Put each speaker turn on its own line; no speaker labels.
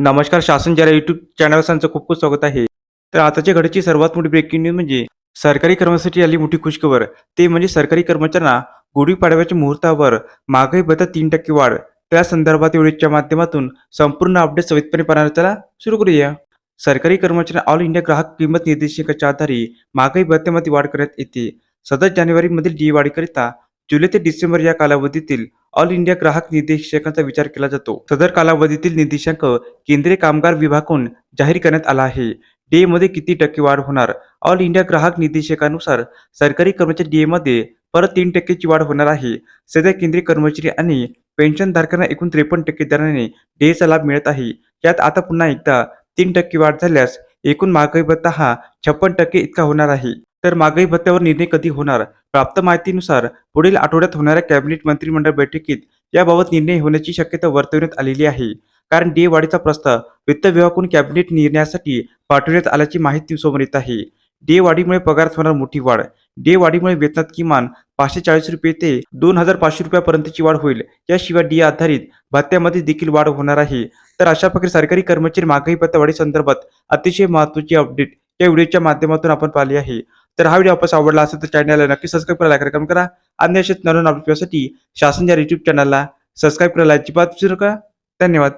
नमस्कार शासन जरा युट्यूब चॅनल त्यांचं खूप खूप स्वागत आहे. तर आताच्या घडीची सर्वात मोठी ब्रेकिंग न्यूज म्हणजे सरकारी कर्मचाऱ्यांसाठी आली मोठी खुशखबर. ते म्हणजे सरकारी कर्मचाऱ्यांना गुढीपाडव्याच्या मुहूर्तावर महागाई भत्ता तीन टक्के वाढ. त्या संदर्भात व्हिडिओच्या माध्यमातून संपूर्ण अपडेट सवितपणे पाहणार त्याला सुरू करूया. सरकारी कर्मचाऱ्यांना ऑल इंडिया ग्राहक किंमत निर्देशिकेच्या आधारे महागाई भत्त्यामध्ये वाढ करण्यात येते. सदर जानेवारीमधील डी वाढीकरिता जुलै ते डिसेंबर या कालावधीतील ऑल इंडिया ग्राहक निर्देशांकाचा विचार केला जातो. सदर कालावधीतील निर्देशांक केंद्रीय कामगार विभागून जाहीर करण्यात आला आहे. डीए मध्ये किती टक्के वाढ होणार? ऑल इंडिया ग्राहक निदेशकानुसार सरकारी कर्मचारी डीए मध्ये परत तीन टक्केची वाढ होणार आहे. सध्या केंद्रीय कर्मचारी आणि पेन्शनधारकांना एकूण त्रेपन्न टक्के दराने डीएचा लाभ मिळत आहे. यात आता पुन्हा एकदा तीन टक्के वाढ झाल्यास एकूण महागाई भत्ता हा छप्पन टक्के इतका होणार आहे. तर महागाई भत्त्यावर निर्णय कधी होणार? प्राप्त माहितीनुसार पुढील आठवड्यात होणाऱ्या कॅबिनेट मंत्रिमंडळ बैठकीत याबाबत निर्णय होण्याची शक्यता वर्तवण्यात आलेली आहे. कारण डीए वाढीचा प्रस्ताव वित्त विभागाकडून कॅबिनेट निर्णयासाठी पाठवण्यात आल्याची माहिती समोर येत आहे. डीए वाढीमुळे पगारात होणार मोठी वाढ. डीए वाढीमुळे वेतनात किमान पाचशे चाळीस रुपये ते दोन हजार पाचशे रुपयापर्यंतची वाढ होईल. याशिवाय डीए आधारित भत्त्यामध्ये देखील वाढ होणार आहे. तर अशा प्रकारे सरकारी कर्मचारी महागाई भत्ता संदर्भात अतिशय महत्त्वाची अपडेट या व्हिडिओच्या माध्यमातून आपण पाहिली आहे. तर हा व्हिडिओ आपल्यास आवडला असेल तर चॅनलला नक्की सबस्क्राईब करायला कार्यक्रम करा अन्य असेच नवीन अपडेटसाठी शासन या युट्यूब चॅनलला सबस्क्राईब करायला अजिबात विसरू नका. धन्यवाद.